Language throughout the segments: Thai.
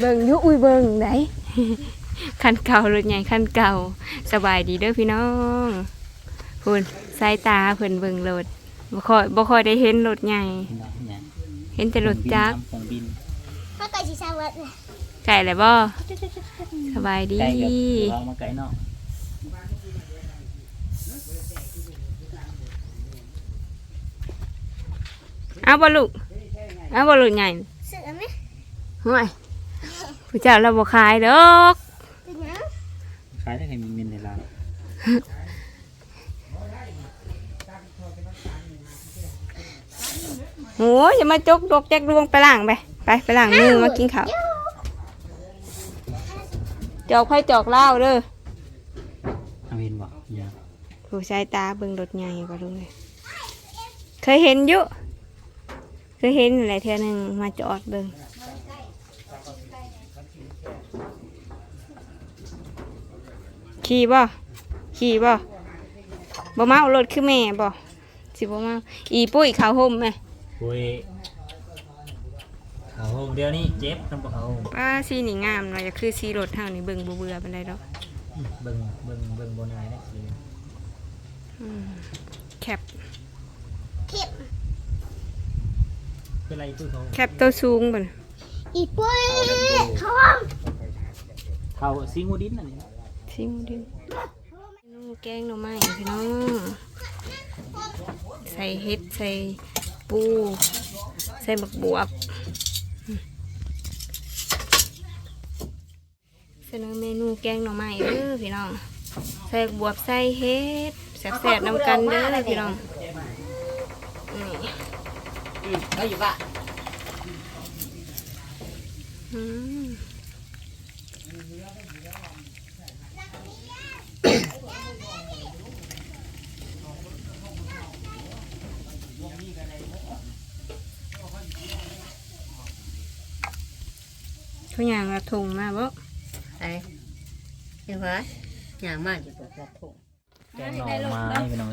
เบิ่งอยุอุ้ยเบิ่งไหนคันเก่ารถใหญ่คันเก่าสบายดีเด้อพี่น้องพุ่นสายตาเพิ่นเบิ่งรถบ่ค่อยบ่ค่อยได้เห็นรถใหญ่พี่น้องเนี่ยเห็นแต่รถจักรเครื่องบินถ้าเกิดชีชาเวิร์ดไก่เลยบ่สบายดีไกลกับเรามาไกลเนาะเอาบ่ลูกเอาบ่ลูกใหญ่เสือไหมห่วย ผู้เจ้าเราบ่ขายดอกเป็นยังขายได้ไงมีเงินในร้านโหอย่ามาจกดอกแจกดวงไปล้างไปไปไปล้างมือมากินข้าวจอกไผจอกเหล้าเด้อเอาเห็นบ่เนี่ยผู้ชายตาเบิ่งรถใหญ่บ่ลุงเลยเคยเห็นอยู่เคยเห็นหลายเทื่อหนึงมาจอดเบิ่ง ขี่บ่ขี่บ่บ่เมารถคือแม่บ่สิบ่เมาอีปุ้ยขาวห่มไหมคุยเขาโฮมเดี๋ยวนี้เจ็บทำบ่เขาโฮมป้าสีนี่งามเนาะอย่าคือสีรถเฮานี่เบิ่งบ่เบื่อปานใดดอกเบิ่งเบิ่งเบิ่งบนนายได้สิอืมแคปเข็บเป็นไรตู้เขาแคปตัวสูงบ่นอีปุ้ยท้องเขาซิงูดินน่ะนี่ สิมดินุ่งแกงหน่อไม้พี่น้อง ใส่เห็ด ใส่ปู ใส่บักบวบเสนอเมนูแกงหน่อไม้เด้อพี่น้อง ใส่บักบวบใส่เห็ดแซ่บๆนำกันเด้อพี่น้องนี่เขาอยู่บ้านอืม เขาอย่างละถุงมาบ่ไอ้เดี๋ยวว่าอย่างมากจะปวดกระทุกแกงหน่อไม้พี่น้อง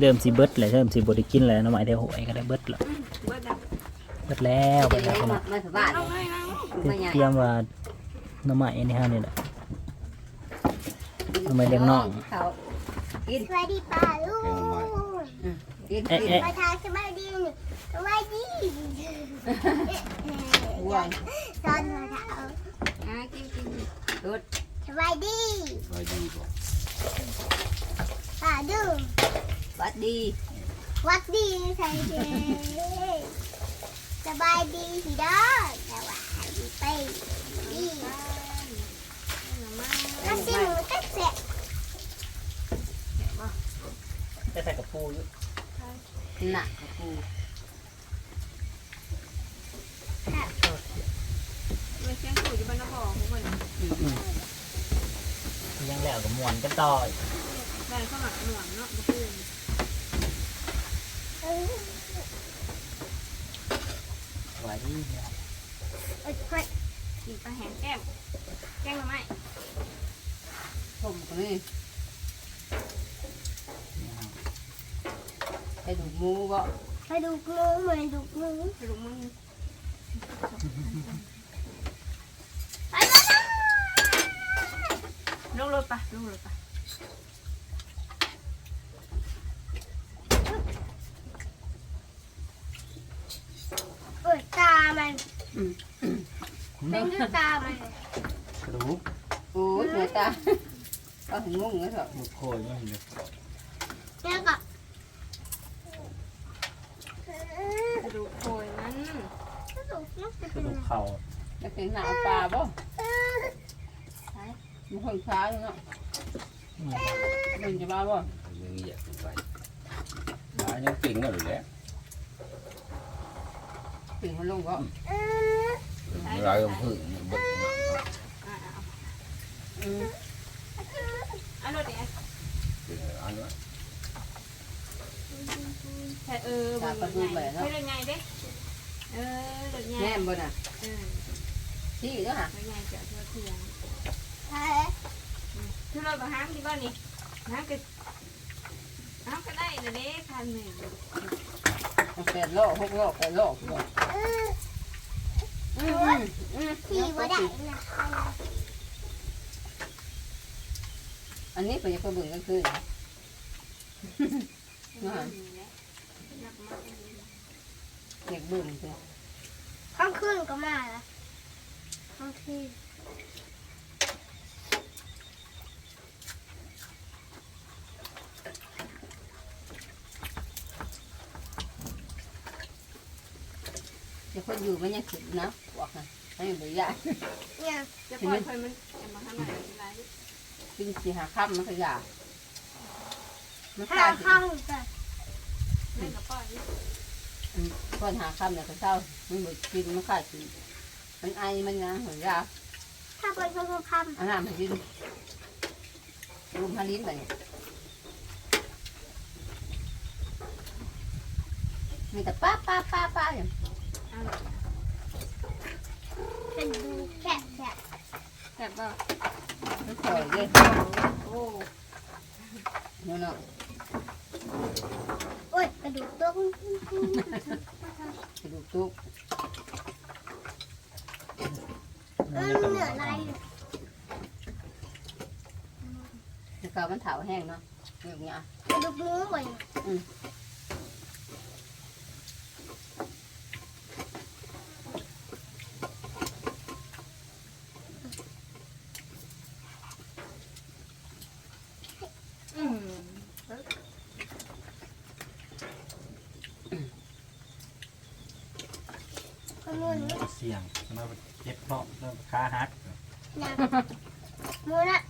เริ่มสิเบิดเลยเริ่มสิบ่ได้กินแล้วหน่องไม้ได้หวยก็ได้เบิดแล้วเบิดแล้วเบิดแล้วพี่น้องเตรียมว่าน่องไม้อันนี้ฮะนี่แหละน่องไม้เลี้ยงน้องสวัสดีป้าลูกเอ๊ะเอ๊ะ สบายดีนี่สดีห่วง ตอนมาเท้าอ่ากินกินรุดสบายดีป้าดูบัดดีวัดดีใส่เจสบายดีพี่ดอกสวัสดีไปดีก็สิหมูตักเสะได้ใส่กับปูอยู่หนักกับกู ไม่ เชียงสูอยู่บ้านนครของมันยังแล้วกับมวนกันต่ออีกบ้านข้าวหมักหน่วงเนาะบ่คือไว้ที่เอ้ยเฮ้ยกินปลาแห้งแก้มแกงหน่อไม้ผมก็นี่ไปดูหมูบ่ไปดูงูเหมือนดูงูกระดูกมึง ไปแล้วนะ ลง รถปะลงรถปะเอ้ยตามันเป็นดูตามันกระดูกโอ้ยเหนื่อยตาก็ถึงงงเลยเถอะมุกโคยไม่เห็นเลยแล้วก็กระดูกโคยมันกระดูกมันจะกเป็ระนดูกเข่าจะเป็นหน้าปลาบ่ มันคนช้าอยู่เนาะมันจะบ้าบ่ยังเหยียบลงไปหมายังเก่งกันอยู่แล้วถึงมันลงก็เราต้องพึ่งเบิกหนักอืมอันรถเนี่ยเป็นอันนั้นใช่เออเบิ่งรถใหญ่เฮ้ยรถใหญ่เด้เออรถใหญ่แน่บ่น่ะเออที่เนาะฮะรถใหญ่เจ้าเทือเทีย งใช่คือรถบะห้ามที่บ้านนี่ห้ามก็ห้ามก็ได้นะเด้คันหนึ่งแปดโลหกโลแปดโลบ่เอออืมอืมขี่บ่ได้นะอันนี้เป็นยังไงเบิ่งกันคืนนะเด็กเบิ่งคือข้างคืนก็มาละข้างคื เดี๋ยวคนอยู่มันยังขึ้นนะบอกนะให้บ่ยากเนี่ยจะปล่อยเพิ่นมันจะมาทำอะไรไรกินสีหาค่ำมันก็ยากมันห้าตายข้างกันเล่นกับป้อยคนหาค่ำเนี่ยก็เศร้ามันบ่กินมันขาดกินมันไอมันงาหัวยาถ้าเป็นข้างข้างอันนั้นมันกินรุมฮาลิ้นไปเนี่ยมีแต่ป้าป้าป้าป้าอย่าง เป็นดูแคบแคบแซ่บป่ะมันปล่อยเลยโอ้เนาะเนาะโอ้ยกระดูกตุ้งกระดูกตุ๊กเออเหนืออะไรแล้วก็มันเถาแห้งเนาะอย่างเงี้ยกระดูกหมูบ่อย อืม คนนู้น เสี่ยง มาเจ็บเพราะขาหักนะหมูน่ะ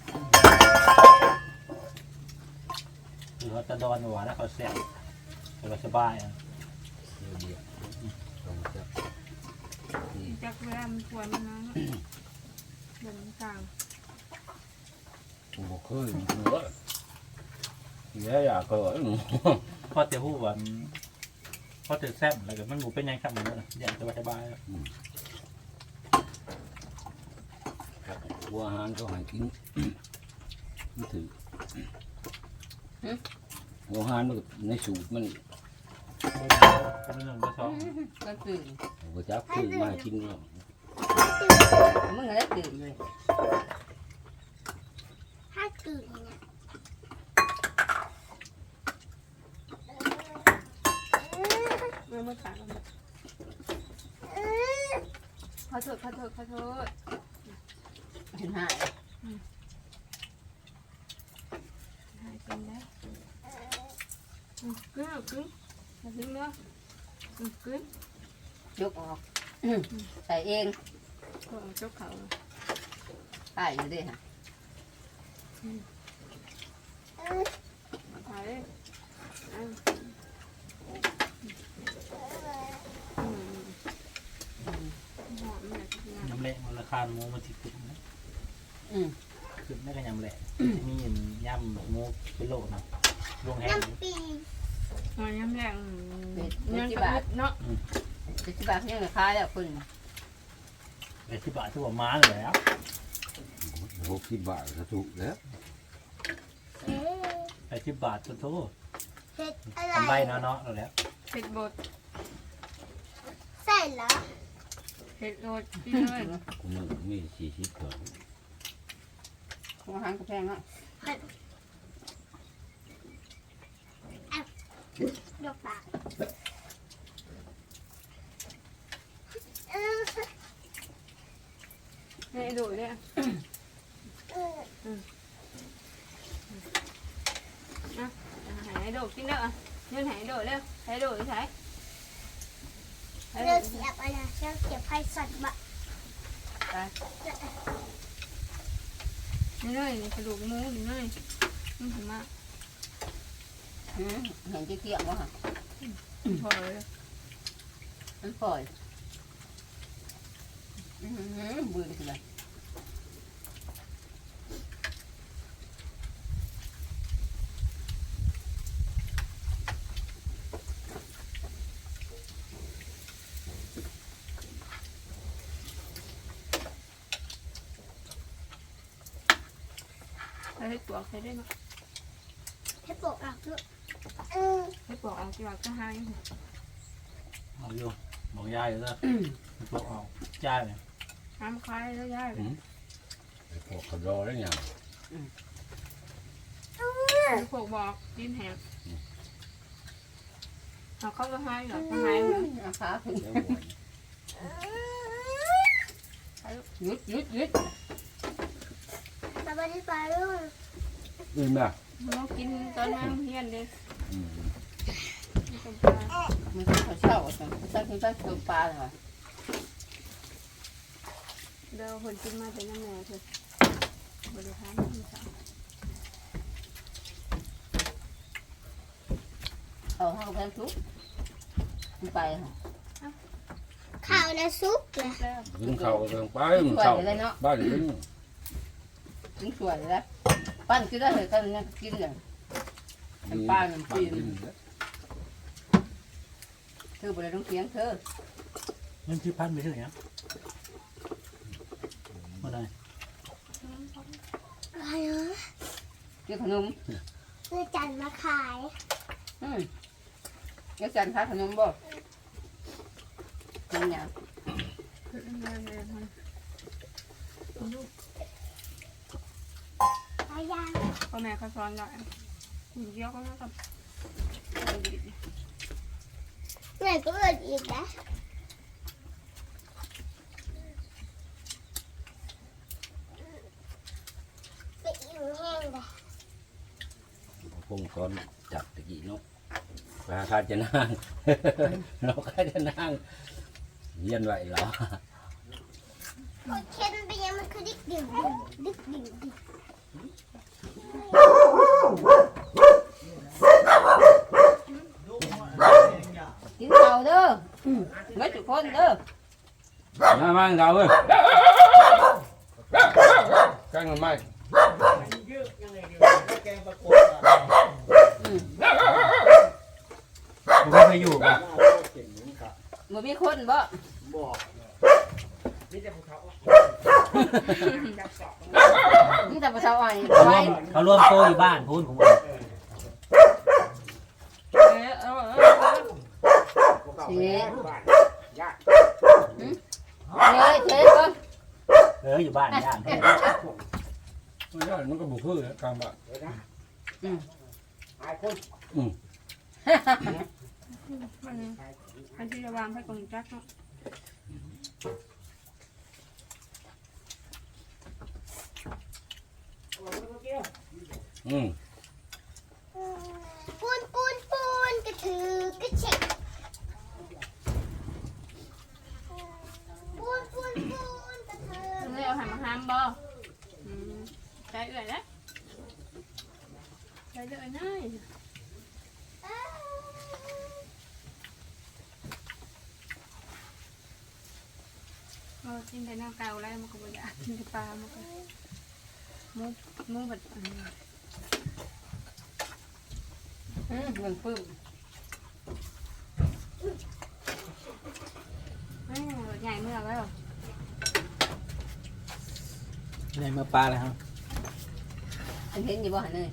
หรือว่าจะดอนหัวแล้วเขาเสียงเขาสบายอะเดี๋ยวเดียวต้องจับนี่จักเวลามันควรมันนะเดินกลางกูบอกเคยมันเหลือเดี๋ยวอยากเกิดหนูพอเตะหูวันพอเตะแซ่บอะไรกันมันหมูเป็นยังครับมันเลยอย่างสบายสบาย วัวอาหารก็ใหายกิน มันถือหัวอาหารมันก็ในสูตรมันเป็นเรื่องกระสอบก็ตื่นเอาไปจับคือมาให้กินแล้วมึงก็ได้ตื่นเลยถ้าตื่นเนี่ยเมื่อเมื่อขาขอโทษขอโทษขอโทษ เห็นหายหายเป็นได้กึ้งกึ้งมาถึงเนาะกึ้งยกออกใส่เองก็เอาจกเขาตายอยู่ด้วยฮะถ่ายเลยอะอืมหอมเนี่ยงามยำเละมันราคาหมูมันสิขึ้นนะ อืมขึ้นได้กันยำเละมียำหมูเป็นโลนะลงแห้งน้ำปีหอยน้ำแรงเป็ดเงิเป็ดนที่กระบาอึทดเนาะเป็ดที่บาทเนี่ยคล้ายแล้วคุณไอ้ที่บาทที่ว่าม้าแล้วหกสิบบาทก็ถูกแล้วเอ๊ะไอ้ที่บาทโทษเผ็ดอะไรทำใบเนาะเนาะแล้วเผ็ดบดใส่เหรอเผ็ดโรดพี่เลยกูมันมีสี่สิบก่อน ของอาหารก็แพงเนาะยกปากเออให้ดูเนี่ยเออหายโดดกินเด้อเงินหายโดดเร็วหายโดดใช้ยโดเลือดเสียบอะไรเลือเสียบไพ่สัตว์บะ นี่เลยกระดูกหมูนี่เลยมันถึงมากอืมเห็นเกี่ยวๆวะฮะพอเลยมันปล่อย อืมบืนคืออะไร ให้ปลอกใช้ได้ไหมให้ปกอะลูกเออให้ปลอกออกจากก็หายเอาอยู่บอกยายเลยมันตัวออกเจ้าเลยห้ามคลายแล้วยายไอ้พวกขยอได้ยังพวกบอกดินแหงเอาเข้ามาให้เหรอทำไมเหรออาขาขึ้นเดี๋ยวหวยหยุดหยุดหยุดสวัสดีป้าลุง อื่นน่ะเรากินตอนนั้นเฮียนเลยอืมเป็นปลามันก็เขาเช่าสั่งสั่งสั่งตัวปลาเลยว่ะเดี๋ยวคนกินมาเป็นน้ำแม่เถอะบริหารที่สามเอาห้างแพนทุกมันไปค่ะข้าวนะซุปนะแล้วกินข้าวกันไปมันข้าวบ้านกินถึงสวยแล้ว ปั้นกินได้เลยกันเนี่ยกินเลยน้ำปลาน้ำจีนเธอบริต้องเสียงเธอมันชื่อพันธุ์ไม่ใช่เหรอมาได้อะไรเหรอเกี่ยวขนมเพื่อจันมาขายอืมเกี่ยวจันทาขนมบ่เป็นอย่างคือแม่แม่มันปลายาพ่อแม่เขาสอนเราเยอะก็แล้วกับเหนื่ก็เอิดอีกนะไปอิ่มแห้งเลยพงซ้อนจับตะกี้นาะราคาจะนั่งเราคาจะนั่งเยี่ยนไหวเหรอโอเค็มไปยังมันคือดิกดิ่งดิ่งดิกดิ่งดิ่ง กินข้าวเด้ออืมไว้ทุกคนเด้อ มามาเราเว้ยแกงมันไหมผมไม่เคยอยู่ป่ะบ่มีคนบ่นี่แต่ภาษาอ่อยเขารไว้วมเขารวมโตอยู่บ้านพูนผมบอกเออเออเออเสียเลยเทสก่อน เอออยู่บ้านย่านแท้ไม่ได้มันก็บุกเพื่อกลางบ้านมันอันที่ระวางให้กองจักเนาะอืมปูนปูนปูนกระถือกระเช็คปูนปูนปูน หันมาห้ามบ่อืมใจเอื่อยแล้วใจเอื่อยน้อยเออกินแต่น้ำเก่าแล้วมันก็บ่อยากกินแต่ปลามันก็มุกมุกแบบอันนี้อืมมันปึ้มเอ้ยใหญ่เมื่อแล้ว ในเมื่อปลาเลยครับมันเห็นอยู่บ่หันเลย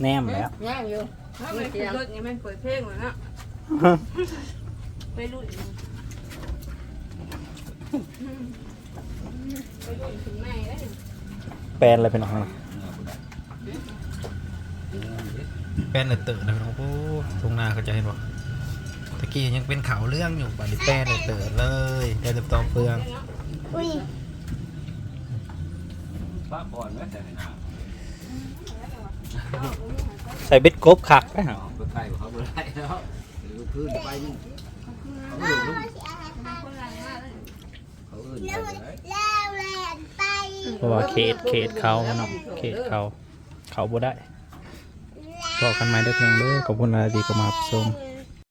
แนมแล้วย่างอยู่ถ้าไปขึ้นรถนี่มันเปิดเพลงเหมือนน่ะไปรุ่นไปรุ่นถึงไหนแล้วแปลนอะไรเป็นของแปลนเลยเต๋อนะพี่น้องโอ้ตรงหน้าเขาจะเห็นบ่ตะกี้ยังเป็นเขาเรื่องอยู่บัดนี้แปลนเลยเต๋อเลยได้เต็มตอเฟือง อุ้ยป้าก่อนไหมแต่หน้าใส่เบ็ดกบขักไปหาไปใกล้เขาไม่ได้แล้วหรือพื้นไปนี่เขาอ้าอื่นวลูกสิอาหารตายคนแรงมากเลยเขาอื่นแล้วไปเลยแล้วแลนไปเพราะว่าเขตเขตเขาเนาะเขตเขาเขาบ่ได้บอกกันไหมได้เพียงเด้อขอบคุณอะไรดีก็มารับชมแล้ว